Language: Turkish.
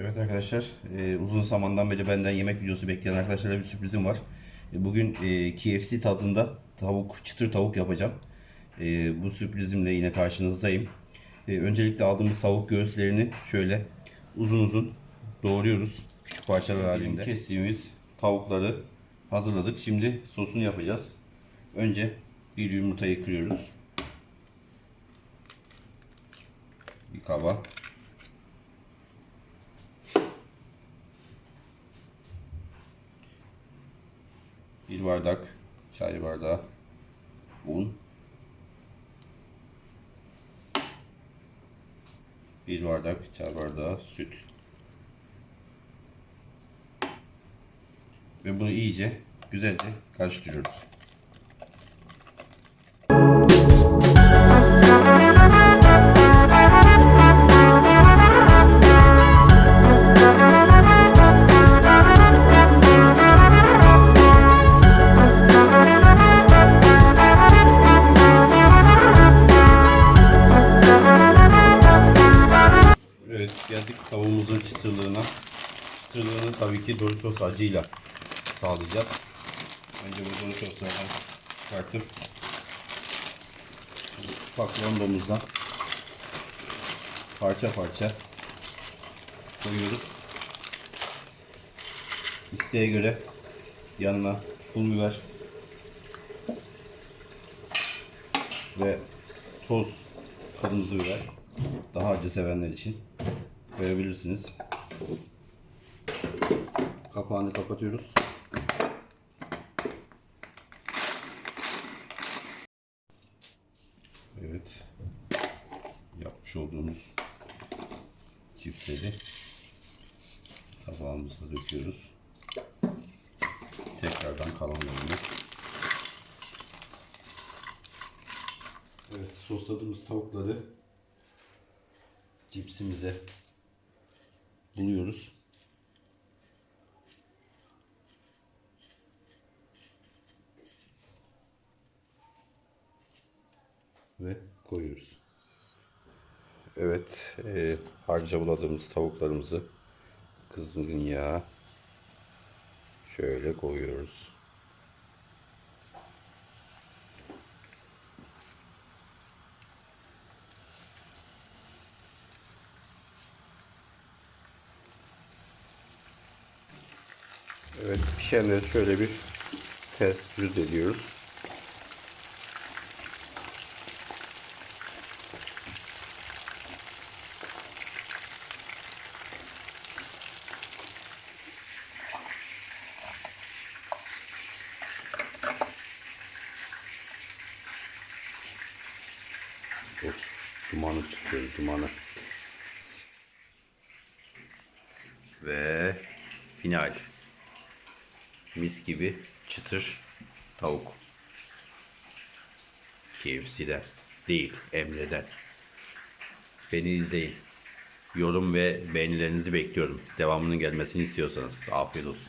Evet arkadaşlar, e, uzun zamandan beri benden yemek videosu bekleyen arkadaşlara bir sürprizim var. E, bugün e, KFC tadında tavuk, çıtır tavuk yapacağım. E, bu sürprizimle yine karşınızdayım. E, öncelikle aldığımız tavuk göğüslerini şöyle uzun uzun doğruyoruz. Küçük parçalar halinde. Kestiğimiz tavukları hazırladık. Şimdi sosunu yapacağız. Önce bir yumurtayı kırıyoruz. Bir kaba. Bir bardak çay bardağı un. Bir bardak çay bardağı süt. Ve bunu iyice güzelce karıştırıyoruz. Evet geldik tavuğumuzun çıtırlığına. Çıtırlığını tabii ki Doritos acıyla sağlayacağız. Önce bu Doritoslardan çıkartıp ufak rondomuzdan parça parça koyuyoruz. İsteğe göre yanına pul biber ve toz kırmızı biber daha acı sevenler için koyabilirsiniz. Kapağını kapatıyoruz. Evet. Yapmış olduğumuz çiftleri tabağımıza döküyoruz. Tekrardan kalanlarını. Evet, sosladığımız tavukları cipsimize buluyoruz. Ve koyuyoruz. Evet, e, harca buladığımız tavuklarımızı kızgın yağa şöyle koyuyoruz. Evet, pişenleri şöyle bir test yüz ediyoruz. Of, dumanı çıkıyor, dumanı. Ve final. Mis gibi çıtır tavuk. KFC'den değil, Emre'den. Beni izleyin. Yorum ve beğenilerinizi bekliyorum. Devamının gelmesini istiyorsanız. Afiyet olsun.